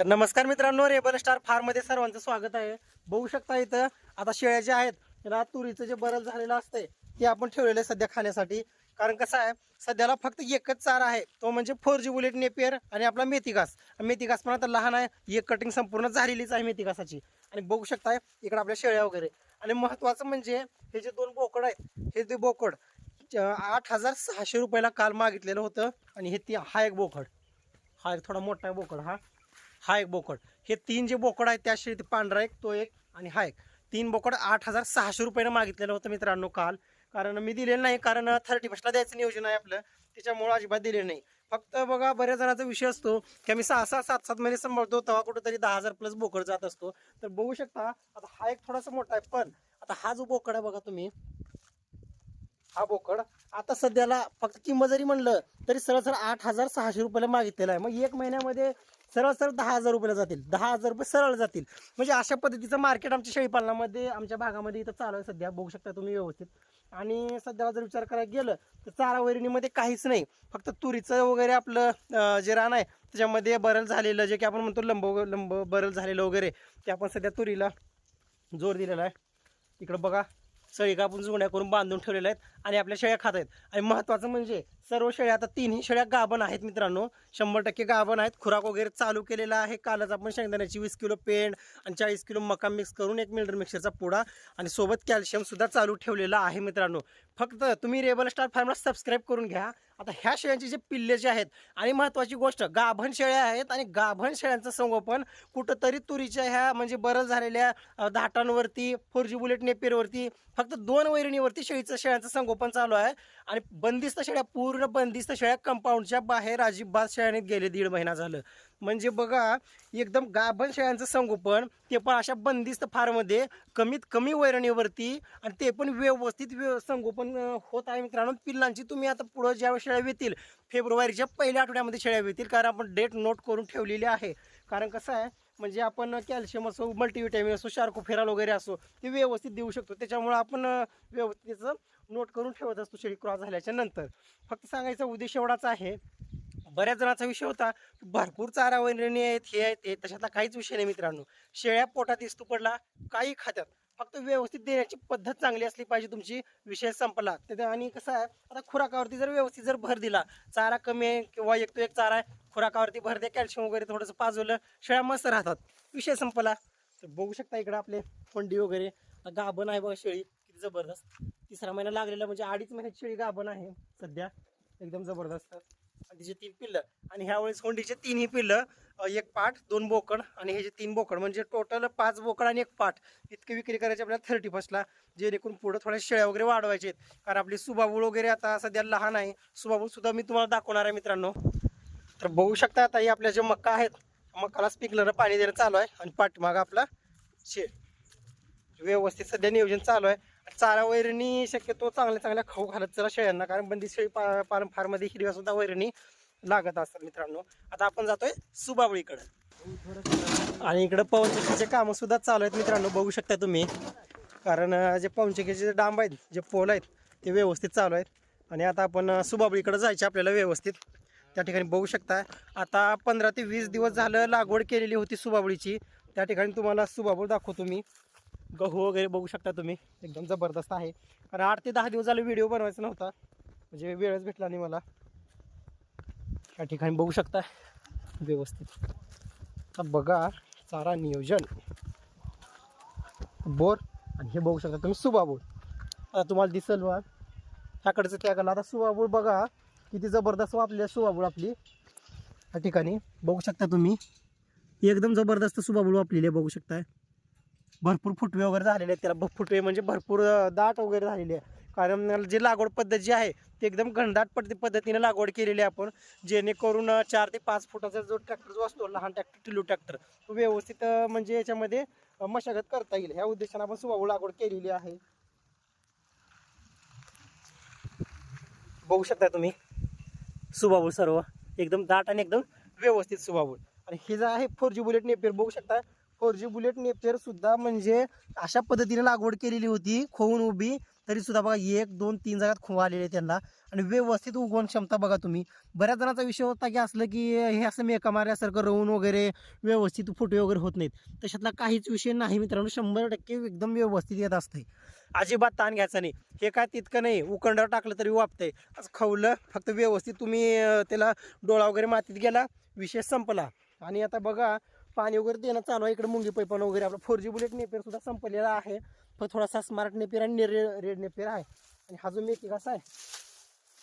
तर नमस्कार मित्रांनो रेबल स्टार फार्ममध्ये सर्वांचं स्वागत आहे. बघू शकता इथं आता शेळ्या ज्या आहेत त्याला तुरीचं जे बरल झालेलं असतंय ते आपण ठेवलेलं आहे सध्या खाण्यासाठी. कारण कसं आहे सध्याला फक्त एकच चारा आहे तो म्हणजे फोर जी बुलेट नेपियर आणि आपला मेथी घास मेथी घास पण आता लहान आहे एक कटिंग संपूर्ण झालेलीच आहे मेथी घासाची आणि बघू शकताय इकडे आपल्या शेळ्या वगैरे. आणि महत्वाचं म्हणजे हे जे दोन बोकड आहेत हे ते बोकड आठ हजार सहाशे रुपयाला काल मागितलेलं होतं आणि हे ती हा एक बोकड. हा एक थोडा मोठा आहे बोकड हा. हा एक बोकड. हे तीन जे बोकड आहेत त्या ते पांढरा एक तो एक आणि हा एक. तीन बोकड आठ हजार सहाशे रुपयानं मागितलेलं होतं मित्रांनो काल. कारण मी दिलेलं नाही कारण थर्टी फर्स्टला द्यायचं नियोजन आहे आपलं. त्याच्यामुळं अजिबात दिले नाही. फक्त बघा बऱ्याच जणांचा विषय असतो की आम्ही सहा सहा सात सात महिने सांभाळतो तेव्हा कुठेतरी दहा हजार प्लस बोकड जात असतो. तर बघू शकता आता हा एक थोडासा मोठा आहे पण आता हा जो बोकड आहे बघा तुम्ही हा बोकड आता सध्याला फक्त किंमत जरी म्हणलं तरी सरळ सरळ आठ हजार सहाशे रुपयाला मागितलेला आहे. मग एक महिन्यामध्ये सरळ सरळ दहा हजार रुपयाला जातील. दहा हजार रुपये सरळ जातील. म्हणजे अशा पद्धतीचं मार्केट आमच्या शेळीपालनामध्ये आमच्या भागामध्ये इथं चालू आहे सध्या. बघू शकता तुम्ही व्यवस्थित. आणि सध्याला जर विचार करायला गेलं तर चारा वैरणीमध्ये काहीच नाही. फक्त तुरीचं वगैरे आपलं जे रान आहे त्याच्यामध्ये बरल झालेलं जे की आपण म्हणतो लंब लंब बरल झालेलं वगैरे ते आपण सध्या तुरीला जोर दिलेला आहे. इकडं बघा सळी कापून जुगण्या करून बांधून ठेवलेल्या आहेत आणि आपल्या शेळ्या खात आहेत. आणि महत्त्वाचं म्हणजे सर्व शेळ्या आता तिन्ही शेळ्या गाभण आहेत मित्रांनो. शंभर टक्के गाभण आहेत. खुराक वगैरे चालू केलेला आहे. कालच आपण शेंगदाण्याची वीस किलो पेंड आणि चाळीस किलो मका मिक्स करून एक मिल्डर मिक्सरचा पुडा आणि सोबत कॅल्शियमसुद्धा चालू ठेवलेला आहे मित्रांनो. फक्त तुम्ही रेबल स्टार फार्मला सबस्क्राईब करून घ्या. आता ह्या शेळ्यांचे जे पिल्ले जे आहेत आणि महत्त्वाची गोष्ट गाभण शेळ्या आहेत आणि गाभण शेळ्यांचं संगोपन कुठंतरी तुरीच्या ह्या म्हणजे बरं झालेल्या धाटांवरती फोर जी बुलेट नेपेरवरती फक्त दोन वैरणीवरती शेळीचं शेळ्यांचं संगोपन चालू आहे. आणि बंदिस्त शेळ्या पूर्ण बंदिस्त शेळ्या कंपाऊंडच्या बाहेर अजिबात शेळ्याने गेले. दीड महिना झालं. म्हणजे बघा एकदम गाभण शेळ्यांचं संगोपन ते पण अशा बंदिस्त फारमध्ये कमीत कमी वैरणीवरती आणि ते पण व्यवस्थित व्यव संगोपन होत आहे मित्रांनो. पिल्लांची तुम्ही आता पुढं ज्या शेळ्या येतील फेब्रुवारीच्या पहिल्या आठवड्यामध्ये शेळ्या येतील कारण आपण डेट नोट करून ठेवलेली आहे. कारण कसं आहे म्हणजे आपण कॅल्शियम असो मल्टीविटॅमिन असो शार्कोफेराल वगैरे असो ते व्यवस्थित देऊ शकतो. त्याच्यामुळं आपण अ, व्यवस्थित त्याचं नोट करून ठेवत असतो शेळी क्रॉस झाल्याच्यानंतर. फक्त सांगायचा उद्देश एवढाच आहे बऱ्याच जणांचा विषय होता की भरपूर चारा वैरणी आहेत हे आहेत ते तशातला काहीच विषय नाही मित्रांनो. शेळ्या पोटात इस्तू पडला काही खात्यात. फक्त व्यवस्थित देण्याची पद्धत चांगली असली पाहिजे तुमची विषय संपला. आणि कसं आहे आता खुराकावरती जर व्यवस्थित जर भर दिला चारा कमी आहे किंवा एक तो एक चारा आहे खुराकावरती भर द्या कॅल्शियम वगैरे थोडंसं पाजवलं शेळ्या मस्त राहतात. विषय संपला. तर बघू शकता इकडे आपले फंडी वगैरे. गाभण आहे बघा शेळी किती जबरदस्त. तिसरा महिना लागलेला म्हणजे अडीच महिन्याची शेळी गाभण आहे सध्या. एकदम जबरदस्त. तिचे तीन पिल्लं आणि ह्यावेळेस कोंडीचे तीनही तिन्ही पिल्लं एक पाठ दोन बोकड आणि हे जे तीन बोकड म्हणजे टोटल पाच बोकड आणि एक पाठ इतकी विक्री करायची आपल्याला थर्टी फर्स्टला जेणेकरून पुढं थोड्या शेळ्या वगैरे वाढवायचे आहेत. कारण आपली सुबाबूळ वगैरे आता सध्या लहान आहे. सुबाबूळ सुद्धा मी तुम्हाला दाखवणार आहे मित्रांनो. तर बघू शकता आता हे आपल्या जे मक्का आहेत मक्काला स्पिकलर पाणी देणं चालू आहे. आणि पाठीमागं आपला शे व्यवस्थित सध्या नियोजन चालू आहे. चारा वैरणी शक्यतो चांगल्या चांगल्या खाऊ घालत चला शेळ्यांना कारण बंदी शेळी पा पारं फारमध्ये हिरव्या सुद्धा वैरणी लागत असतात मित्रांनो. आता आपण जातोय सुबाबळीकडं. आणि इकडं पवनचक्कीचे कामं सुद्धा चालू आहेत मित्रांनो बघू शकता तुम्ही. कारण जे पवनचक्कीचे जे डांब आहेत जे पोल आहेत ते व्यवस्थित चालू आहेत. आणि आता आपण अं, जायचे आपल्याला व्यवस्थित. त्या ठिकाणी बघू शकता आता पंधरा ते वीस दिवस झालं लागवड केलेली होती सुबाबळीची. त्या ठिकाणी तुम्हाला सुबाबूळ दाखवतो मी. गहू वगैरे बघू शकता तुम्ही. एकदम जबरदस्त आहे. कारण आठ ते दहा दिवस झाले व्हिडिओ बनवायचा नव्हता. म्हणजे वेळच भेटला नाही मला. या ठिकाणी बघू शकता. व्यवस्थित. आता बघा चारा नियोजन. बोर आणि हे बघू शकता तुम्ही सुबाबूळ आता तुम्हाला दिसेल बा ह्याकडचं त्याकडलं आता सुबाबूळ बघा. किती जबरदस्त वापली आहे सुबाबूळ आपली. या ठिकाणी बघू शकता तुम्ही. एकदम जबरदस्त सुबाबूळ वापलेली आहे बघू शकताय. भरपूर फुटवे वगैरे झालेले आहेत. त्याला भ- फुटवे म्हणजे भरपूर दाट वगैरे झालेली आहे कारण जी लागवड पद्धत जी आहे ती एकदम घनदाट पद्धती पद्धतीने लागवड केलेली आहे आपण. जेणेकरून चार ते पाच फुटाचा जो ट्रॅक्टर जो असतो लहान ट्रॅक्टर टिलू ट्रॅक्टर तो व्यवस्थित म्हणजे याच्यामध्ये मशागत करता येईल. ह्या उद्देशाने आपण सुबाबू लागवड केलेली आहे. बघू शकता तुम्ही. सुबाबूळ सर्व. एकदम दाट आणि एकदम व्यवस्थित सुबाबूळ आणि हे जे आहे फोर जी बुलेट नेपियर बघू शकता. फोर जी बुलेट नेपचर सुद्धा म्हणजे अशा पद्धतीने लागवड केलेली होती. खोवून उभी तरी सुद्धा बघा एक दोन तीन जागात खुवा आलेले त्यांना. आणि व्यवस्थित उगवण क्षमता बघा तुम्ही. बऱ्याच जणांचा विषय होता की असलं की हे असं मेका मारल्यासारखं रवून वगैरे व्यवस्थित फुटे वगैरे होत नाहीत. तशातला काहीच विषय नाही मित्रांनो. शंभर टक्के एकदम व्यवस्थित येत असते अजिबात ताण घ्यायचा नाही. हे काय तितकं नाही. उकंडावर टाकलं तरी वापतंय. असं खवलं फक्त व्यवस्थित तुम्ही त्याला डोळा वगैरे मातीत गेला विषय संपला. आणि आता बघा पाणी वगैरे देणं चालू आहे. इकडे मुंगी पैपण वगैरे आपला फोर जी बुलेट नेपेर सुद्धा संपलेला आहे. फक्त थोडासा स्मार्ट नेपेर आणि रेड रेड नेपेर आहे. आणि हा जो मेथी घास आहे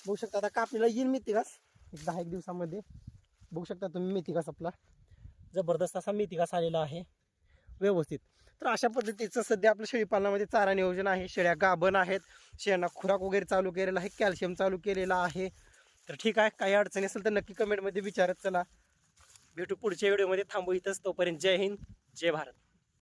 बघू शकता आता कापणीला येईल मेथी घास एक दहा एक दिवसामध्ये. बघू शकता तुम्ही मेथी घास आपला. जबरदस्त असा मेथी घास आलेला आहे. व्यवस्थित. तर अशा पद्धतीचं सध्या आपल्या शेळीपालनामध्ये चारा नियोजन आहे. शेळ्या गाभण आहेत. शेळ्यांना खुराक वगैरे चालू केलेला आहे. कॅल्शियम चालू केलेला आहे. तर ठीक आहे. काही अडचणी असेल तर नक्की कमेंटमध्ये विचारत चला. भेटू पुढच्या व्हिडिओमध्ये. थांबू इथंच तोपर्यंत जय हिंद जय भारत.